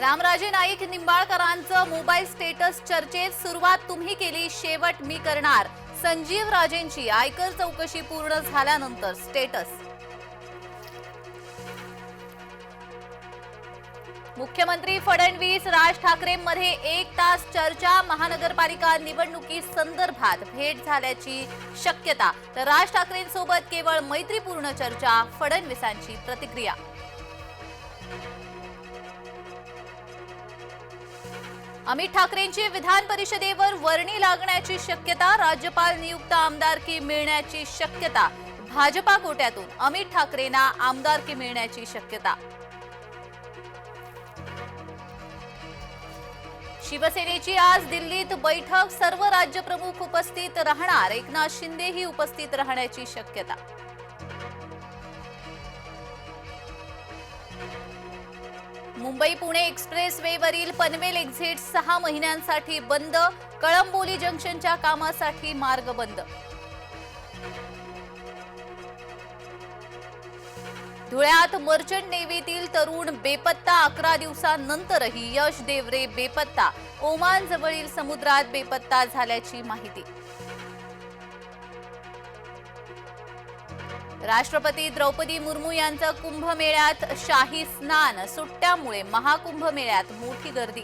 रामराजे नाईक निंबाळकरांचं mobile status चर्चेत सुरुवात तुम्ही केली शेवट मी करणार. संजीव राजेंची आयकर चौकशी पूर्ण झाल्यानंतर स्टेटस. मुख्यमंत्री फडणवीस राज ठाकरेंमध्ये एक तास चर्चा महानगरपालिका निवडणुकी संदर्भात भेट झाल्याची शक्यता. तर राज ठाकरेंसोबत केवळ मैत्रीपूर्ण चर्चा फडणवीसांची प्रतिक्रिया. अमित ठाकरेंची विधान परिषदेवर वर्णी लागण्याची शक्यता राज्यपाल नियुक्त आमदारकी मिळण्याची शक्यता भाजपा कोट्यातून अमित ठाकरेंना आमदारकी मिळण्याची शक्यता. शिवसेनेची आज दिल्लीत बैठक सर्व राज्यप्रमुख उपस्थित राहणार एकनाथ शिंदेही उपस्थित राहण्याची शक्यता. मुंबई पुणे एक्सप्रेस वेवरील पनवेल एक्झिट सहा महिन्यांसाठी बंद कळंबोली जंक्शनच्या कामासाठी मार्ग बंद. धुळ्यात मर्चंट नेव्हीतील तरुण बेपत्ता अकरा दिवसांनंतरही यश देवरे बेपत्ता. ओमान जवळील समुद्रात बेपत्ता झाल्याची माहिती. राष्ट्रपती द्रौपदी मुर्मू यांचं कुंभमेळ्यात शाही स्नान सुट्ट्यामुळे महाकुंभमेळ्यात मोठी गर्दी